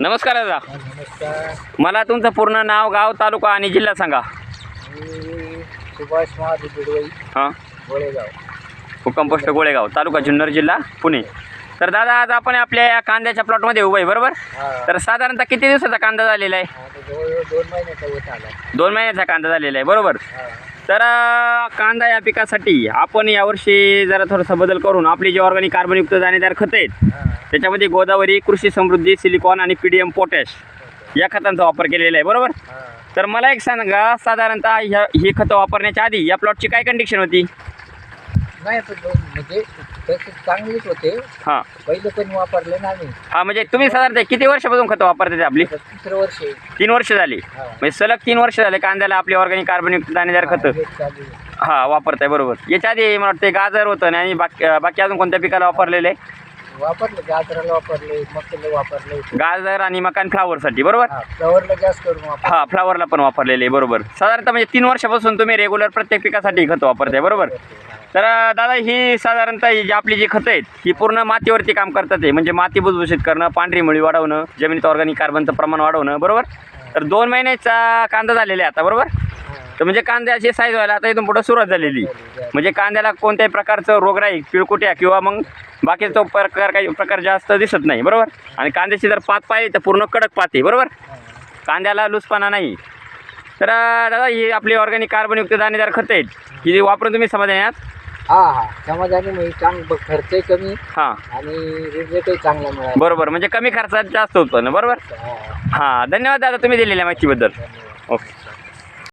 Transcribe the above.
नमस्कार दादा. नमस्कार मला तुमचं पूर्ण नाव गाव तालुका आणि जिल्हा सांगा. मी सुभाष महादेव बिडवई हां? गोळेगाव. कंपोस्ट गोळेगाव तालुका जुन्नर जिल्हा पुणे. तर दादा आज आपण आपल्या या कांद्याच्या प्लॉटमध्ये उभं आहे बरोबर? हा. तर साधारणतः किती दिवसाचा कांदा झालेला आहे? आता जवळजवळ दोन महिन्याचा होत आला दोन महिन्याचा कांदा झालेला आहे बरोबर? हा. तर कांदा या पिकासाठी आपण यावर्षी जरा थोडासा बदल करून आपली जे ऑर्गॅनिक कार्बनयुक्त दाणेदार खतं आहेत त्याच्यामध्ये गोदावरी कृषी समृद्धी सिलिकॉन आणि पी डी एम पोटॅश या खतांचा वापर केलेला आहे बरोबर? तर मला एक सांगा साधारणतः ह्या ही खतं वापरण्याच्या आधी या प्लॉटची काय कंडिशन होती? नाही म्हणजे तसे चांगलीच होते. हां. पहिले पण वापरले ना आम्ही हा म्हणजे तुम्ही साधारणतः किती वर्षापासून खतं वापरते आपली? आता तिसरं वर्ष. आहे. तीन वर्ष झाली. हा. म्हणजे सलग तीन वर्ष झाले कांद्याला आपली ऑर्गॅनिक कार्बनयुक्त दाणेदार खतं. हेच चालू आहे. हा वापरताय बरोबर. याच्या आधी मला वाटतं गाजर होतं आणि बाकी बाकी अजून कोणत्या पिकाला वापरलेलं आहे? वापरले गाजराला वापरले मक्याला वापरले गाजर आणि मकान फ्लावरसाठी बरोबर? हा फ्लॉवरला जास्त करून वापर हा फ्लावरला पण वापरलेले बरोबर. साधारणतः म्हणजे तीन वर्षापासून तुम्ही रेग्युलर प्रत्येक पिकासाठी खतं वापरताय बरोबर? तर अं, दादा ही साधारणतः ही जी आपली जी खतं आहेत ही पूर्ण मातीवरती काम करतात आहे म्हणजे माती भुसभुशीत करणं पांढरी मुळी वाढवणं जमिनीत ऑर्गॅनिक कार्बनचं प्रमाण वाढवणं बरोबर? तर दोन महिन्याचा कांदा झालेला आहे आता बरोबर? तर म्हणजे कांद्याची साईज व्हायला आता इथून पुढं सुरुवात झालेली. म्हणजे कांद्याला कोणत्याही प्रकारचं रोगराई पिळकुट्या किंवा मग बाकीचा तो प्रकार काही प्रकार जास्त दिसत नाही बरोबर? आणि कांद्याची जर पात पाहिली तर पूर्ण कडक पात आहे बरोबर? कांद्याला लूजपणा नाही. तर दादा ही आपली ऑर्गॅनिक कार्बनयुक्त दाणेदार खतं आहेत. ही वापरून तुम्ही समाधानी आहात? हा हा. समाधानी म्हणजे चांग खर्चही कमी हां. आणि रिझल्टही चांगला मिळाला. बरोबर. म्हणजे कमी खर्चात जास्त होतं ना बरोबर? हा. हां. धन्यवाद दादा तुम्ही दिलेल्या माहितीबद्दल. ओके.